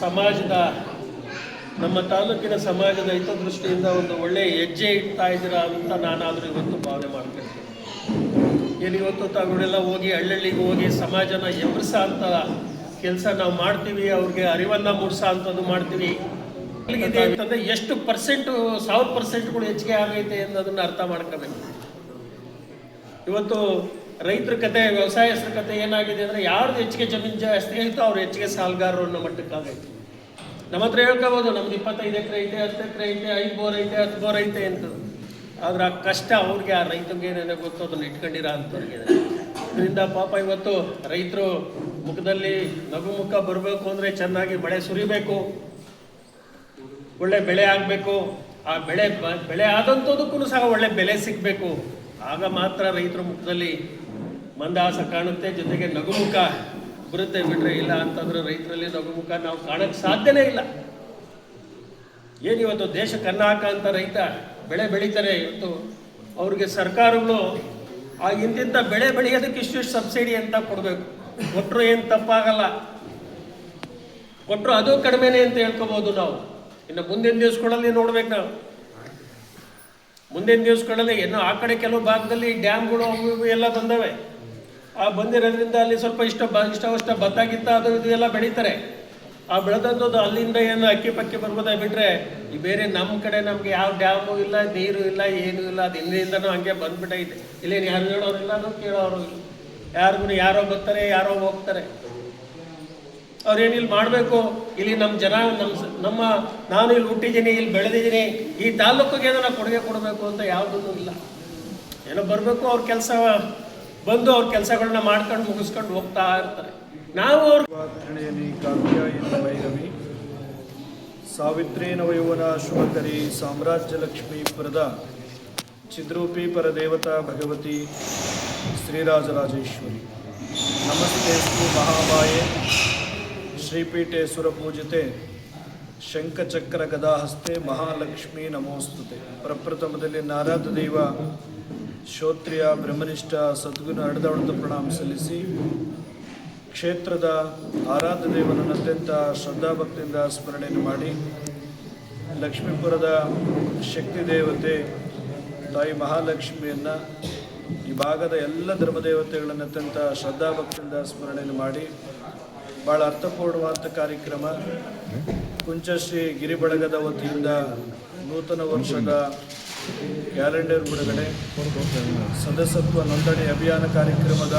ಸಮಾಜದ, ನಮ್ಮ ತಾಲೂಕಿನ ಸಮಾಜದ ಹಿತದೃಷ್ಟಿಯಿಂದ ಒಂದು ಒಳ್ಳೆ ಹೆಜ್ಜೆ ಇಡ್ತಾ ಇದ್ದೀರಾ ಅಂತ ನಾನಾದರೂ ಇವತ್ತು ಭಾವನೆ ಮಾಡ್ತಿರ್ತೀನಿ. ಏನು ಇವತ್ತು ತಗೊಂಡೆಲ್ಲ ಹೋಗಿ ಹಳ್ಳಿಗೆ ಹೋಗಿ ಸಮಾಜನ ಎಬ್ರಿಸೋ ಅಂತ ಕೆಲಸ ನಾವು ಮಾಡ್ತೀವಿ, ಅವ್ರಿಗೆ ಅರಿವನ್ನು ಮೂಡಿಸೋ ಅಂಥದ್ದು ಮಾಡ್ತೀವಿ. ಇದೆ ಅಂತಂದರೆ ಎಷ್ಟು ಪರ್ಸೆಂಟು, ಸಾವಿರ ಪರ್ಸೆಂಟ್ಗಳು ಹೆಚ್ಚಿಗೆ ಆಗೈತೆ ಅನ್ನೋದನ್ನು ಅರ್ಥ ಮಾಡ್ಕೋಬೇಕು. ಇವತ್ತು ರೈತರ ಕತೆ ವ್ಯವಸಾಯಸ್ಥರ ಕತೆ ಏನಾಗಿದೆ ಅಂದರೆ ಯಾರ್ದು ಹೆಚ್ಚಿಗೆ ಜಮೀನು ಜಾಸ್ತಿ ಆಯಿತು ಅವ್ರು ಹೆಚ್ಚಿಗೆ ಸಾಲಗಾರರು ಅನ್ನೋ ಮಟ್ಟಕ್ಕಾಗೈತೆ ನಮ್ಮ ಹತ್ರ ಹೇಳ್ಕೋಬೋದು, ನಮ್ದು ಇಪ್ಪತ್ತೈದು ಎಕರೆ ಐತೆ, ಹತ್ತು ಎಕರೆ ಐತೆ ಐದು ಬೋರ್ ಐತೆ ಹತ್ತು ಬೋರ್ ಐತೆ ಅಂತ ಆದ್ರೆ ಆ ಕಷ್ಟ ಅವ್ರಿಗೆ, ಆ ರೈತರಿಗೆ ಏನೇನೋ ಗೊತ್ತು ಅದನ್ನ ಇಟ್ಕೊಂಡಿರ ಅಂಥವ್ರಿಗೆ ಇದರಿಂದ ಪಾಪ ಇವತ್ತು ರೈತರು ಮುಖದಲ್ಲಿ ನಗು ಮುಖ ಬರಬೇಕು ಅಂದರೆ ಚೆನ್ನಾಗಿ ಮಳೆ ಸುರಿಬೇಕು. ಒಳ್ಳೆ ಬೆಳೆ ಆಗಬೇಕು. ಆ ಬೆಳೆ ಬೆಳೆ ಆದಂಥದಕ್ಕೂ ಸಹ ಒಳ್ಳೆ ಬೆಲೆ ಸಿಗಬೇಕು. ಆಗ ಮಾತ್ರ ರೈತರ ಮುಖದಲ್ಲಿ ಮಂದಹಾಸ ಕಾಣುತ್ತೆ, ಜೊತೆಗೆ ನಗುಮುಖ ಬರುತ್ತೆ ಬಿಟ್ರೆ ಇಲ್ಲ ಅಂತಂದ್ರೆ ರೈತರಲ್ಲಿ ನಗುಮುಖ ನಾವು ಕಾಣಕ್ಕೆ ಸಾಧ್ಯನೇ ಇಲ್ಲ. ಏನಿವತ್ತು ಇವತ್ತು ದೇಶ ಹಾಕ ಅಂತ ರೈತ ಬೆಳೆ ಬೆಳೀತಾರೆ, ಇವತ್ತು ಅವ್ರಿಗೆ ಸರ್ಕಾರಗಳು ಆ ಇಂತಿಂಥ ಬೆಳೆ ಬೆಳೆಯೋದಕ್ಕೆ ಇಷ್ಟಿಷ್ಟು ಸಬ್ಸಿಡಿ ಅಂತ ಕೊಡಬೇಕು. ಕೊಟ್ಟರು ಏನು ತಪ್ಪಾಗಲ್ಲ. ಕೊಟ್ಟರು ಅದು ಕಡಿಮೆನೆ ಅಂತ ಹೇಳ್ಕೋಬೋದು ನಾವು. ಇನ್ನು ಮುಂದಿನ ದಿವಸಗಳಲ್ಲಿ ನೋಡ್ಬೇಕು ನಾವು. ಮುಂದಿನ ದಿವಸಗಳಲ್ಲಿ ಏನೋ ಆ ಕಡೆ ಕೆಲವು ಭಾಗದಲ್ಲಿ ಡ್ಯಾಮ್ಗಳು ಅವು ಎಲ್ಲ ಬಂದವೆ. ಆ ಬಂದಿರೋದ್ರಿಂದ ಅಲ್ಲಿ ಸ್ವಲ್ಪ ಇಷ್ಟ ಇಷ್ಟವಷ್ಟ ಭತ್ತ ಅದು ಇದೆಲ್ಲ ಬೆಳೀತಾರೆ. ಆ ಬೆಳೆದದ್ದು ಅಲ್ಲಿಂದ ಏನು ಅಕ್ಕಿ ಪಕ್ಕಿ ಬರ್ಬೋದಾಗ ಬಿಟ್ರೆ, ಈ ಬೇರೆ ನಮ್ಮ ಕಡೆ ನಮ್ಗೆ ಯಾವ ಡ್ಯಾಮು ಇಲ್ಲ, ನೀರು ಇಲ್ಲ, ಏನೂ ಇಲ್ಲ, ಅದು ಇಲ್ಲಿಂದನೂ ಹಂಗೆ ಬಂದ್ಬಿಟ್ಟೈತೆ. ಇಲ್ಲೇನು ಯಾರು ಹೇಳೋರಿಲ್ಲ ಅದು ಕೇಳೋರು ಇಲ್ಲ. ಯಾರಿಗೂ ಯಾರೋ ಬರ್ತಾರೆ, ಯಾರೋ ಹೋಗ್ತಾರೆ. ಅವ್ರೇನು ಇಲ್ಲಿ ಮಾಡಬೇಕು, ಇಲ್ಲಿ ನಮ್ಮ ಜನ ನಮ್ಮ ನಮ್ಮ, ನಾನು ಇಲ್ಲಿ ಹುಟ್ಟಿದ್ದೀನಿ, ಇಲ್ಲಿ ಬೆಳೆದಿದ್ದೀನಿ, ಈ ತಾಲೂಕಿಗೆ ಏನೋ ಕೊಡುಗೆ ಕೊಡಬೇಕು ಅಂತ ಯಾವುದೂ ಇಲ್ಲ. ಏನೋ ಬರಬೇಕು, ಅವ್ರ ಕೆಲಸ ಬಂದು ಅವ್ರ ಕೆಲಸಗಳನ್ನ ಮಾಡ್ಕೊಂಡು ಮುಗಿಸ್ಕೊಂಡು ಹೋಗ್ತಾ ಇರ್ತಾರೆ. ನಾವು ಅವ್ರ ಸಾವಿತ್ರಿ ನವಯೌವನ ಶುಭಕರಿ ಸಾಮ್ರಾಜ್ಯ ಲಕ್ಷ್ಮೀಪುರದ ಚಿದ್ರೂಪಿ ಪರದೇವತಾ ಭಗವತಿ ಶ್ರೀರಾಜರಾಜೇಶ್ವರಿ. ನಮಸ್ತೆಸ್ತು ಮಹಾಮಾಯೆ. ಶ್ರೀಪೀಠೆ ಸುರಪೂಜಿತೆ ಶಂಖಚಕ್ರ ಗದಾಹಸ್ತೆ ಮಹಾಲಕ್ಷ್ಮಿ ನಮೋಸ್ತುತೆ. ಪ್ರಪ್ರಥಮದಲ್ಲಿ ನಾರಾದ ದೈವ ಶ್ರೋತ್ರಿಯ ಬ್ರಹ್ಮನಿಷ್ಠ ಸದ್ಗುಣ ನಡೆದಾಡುತ್ತ ಪ್ರಣಾಮ ಸಲ್ಲಿಸಿ ಕ್ಷೇತ್ರದ ಆರಾಧ್ಯ ದೇವನನ್ನು ಅತ್ಯಂತ ಶ್ರದ್ಧಾಭಕ್ತಿಯಿಂದ ಸ್ಮರಣೆಯನ್ನು ಮಾಡಿ ಲಕ್ಷ್ಮೀಪುರದ ಶಕ್ತಿ ದೇವತೆ ತಾಯಿ ಮಹಾಲಕ್ಷ್ಮಿಯನ್ನು ಈ ಭಾಗದ ಎಲ್ಲ ಧರ್ಮದೇವತೆಗಳನ್ನು ಅತ್ಯಂತ ಶ್ರದ್ಧಾಭಕ್ತಿಯಿಂದ ಸ್ಮರಣೆಯನ್ನು ಮಾಡಿ ಭಾಳ ಅರ್ಥಪೂರ್ಣವಾದ ಕಾರ್ಯಕ್ರಮ. ಕುಂಚಶ್ರೀ ಗಿರಿಬಳಗದ ವತಿಯಿಂದ ನೂತನ ವರ್ಷದ ಕ್ಯಾಲೆಂಡರ್ ಬಿಡುಗಡೆ. ಸದಸ್ಯತ್ವ ನೋಂದಣಿ ಅಭಿಯಾನ ಕಾರ್ಯಕ್ರಮದ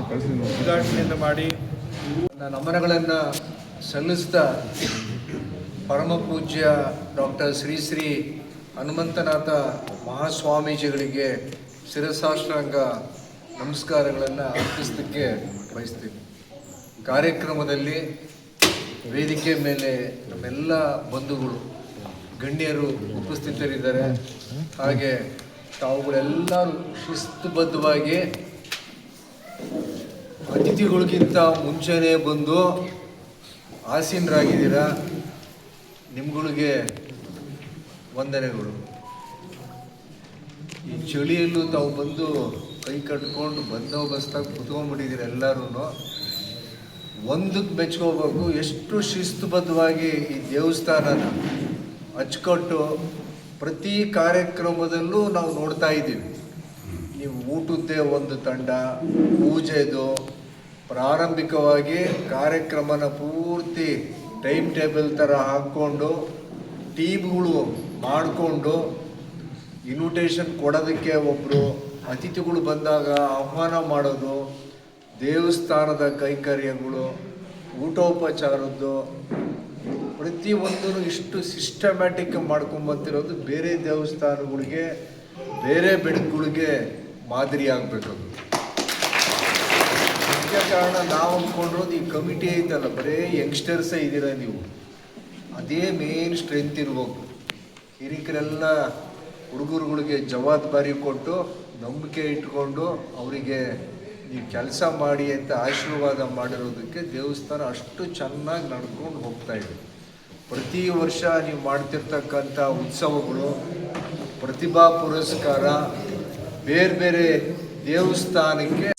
ಉದ್ಘಾಟನೆಯನ್ನು ಮಾಡಿ. ನಮನಗಳನ್ನು ಸಲ್ಲಿಸ್ತಾ ಪರಮ ಪೂಜ್ಯ ಡಾಕ್ಟರ್ ಶ್ರೀ ಶ್ರೀ ಹನುಮಂತನಾಥ ಮಹಾಸ್ವಾಮೀಜಿಗಳಿಗೆ ಶಿರಸಾಷ್ಟಾಂಗ ನಮಸ್ಕಾರಗಳನ್ನು ಅರ್ಪಿಸಲಿಕ್ಕೆ ಬಯಸ್ತೀವಿ ಕಾರ್ಯಕ್ರಮದಲ್ಲಿ ವೇದಿಕೆ ಮೇಲೆ ನಮ್ಮೆಲ್ಲ ಬಂಧುಗಳು ಗಣ್ಯರು ಉಪಸ್ಥಿತರಿದ್ದಾರೆ. ಹಾಗೆ ತಾವುಗಳೆಲ್ಲರೂ ಶಿಸ್ತುಬದ್ಧವಾಗಿ ಅತಿಥಿಗಳಿಗಿಂತ ಮುಂಚೆನೇ ಬಂದು ಆಸೀನರಾಗಿದ್ದೀರಾ? ನಿಮ್ಗಳಿಗೆ ವಂದನೆಗಳು. ಈ ಚಳಿಯಲ್ಲೂ ತಾವು ಬಂದು ಕೈ ಕಟ್ಕೊಂಡು ಬಂದೋಬಸ್ತಾಗಿ ಕುತ್ಕೊಂಡ್ಬಿಟ್ಟಿದ್ದೀರ ಎಲ್ಲರೂ ಒಂದಕ್ಕೆ ಮೆಚ್ಕೋಬೇಕು ಎಷ್ಟು ಶಿಸ್ತುಬದ್ಧವಾಗಿ ಈ ದೇವಸ್ಥಾನನ ಅಚ್ಚುಕಟ್ಟು ಪ್ರತಿ ಕಾರ್ಯಕ್ರಮದಲ್ಲೂ ನಾವು ನೋಡ್ತಾ ಇದ್ದೀವಿ. ನೀವು ಊಟದ್ದೇ ಒಂದು ತಂಡ, ಪೂಜೆದು ಪ್ರಾರಂಭಿಕವಾಗಿ ಕಾರ್ಯಕ್ರಮನ ಪೂರ್ತಿ ಟೈಮ್ ಟೇಬಲ್ ಥರ ಹಾಕ್ಕೊಂಡು, ಟೀಮ್ಗಳು ಮಾಡಿಕೊಂಡು ಇನ್ವಿಟೇಷನ್ ಕೊಡೋದಕ್ಕೆ ಒಬ್ಬರು ಅತಿಥಿಗಳು ಬಂದಾಗ ಆಹ್ವಾನ ಮಾಡೋದು, ದೇವಸ್ಥಾನದ ಕೈಕರ್ಯಗಳು, ಊಟೋಪಚಾರದ್ದು ಪ್ರತಿಯೊಂದೂ ಇಷ್ಟು ಸಿಸ್ಟಮ್ಯಾಟಿಕ್ ಮಾಡ್ಕೊಂಬಂತಿರೋದು ಬೇರೆ ದೇವಸ್ಥಾನಗಳಿಗೆ, ಬೇರೆ ಬೆಳಕುಗಳಿಗೆ ಮಾದರಿ ಆಗಬೇಕು ಮುಖ್ಯ ಕಾರಣ ನಾವು ಅಂದ್ಕೊಂಡಿರೋದು ಈ ಕಮಿಟಿ ಐತಲ್ಲ, ಬರೇ ಯಂಗ್ಸ್ಟರ್ಸೇ ಇದ್ದೀರ ನೀವು? ಅದೇ ಮೇನ್ ಸ್ಟ್ರೆಂತ್ ಇರ್ಬೇಕು. ಹಿರಿಕರೆಲ್ಲ ಹುಡುಗರುಗಳಿಗೆ ಜವಾಬ್ದಾರಿ ಕೊಟ್ಟು, ನಂಬಿಕೆ ಇಟ್ಕೊಂಡು ಅವರಿಗೆ ನೀವು ಕೆಲಸ ಮಾಡಿ ಅಂತ ಆಶೀರ್ವಾದ ಮಾಡಿರೋದಕ್ಕೆ ದೇವಸ್ಥಾನ ಅಷ್ಟು ಚೆನ್ನಾಗಿ ನಡ್ಕೊಂಡು ಹೋಗ್ತಾ ಇದೆ. ಪ್ರತಿ ವರ್ಷ ನೀವು ಮಾಡ್ತಿರ್ತಕ್ಕಂಥ ಉತ್ಸವಗಳು ಪ್ರತಿಭಾ ಪುರಸ್ಕಾರ ಬೇರೆ ಬೇರೆ ದೇವಸ್ಥಾನಕ್ಕೆ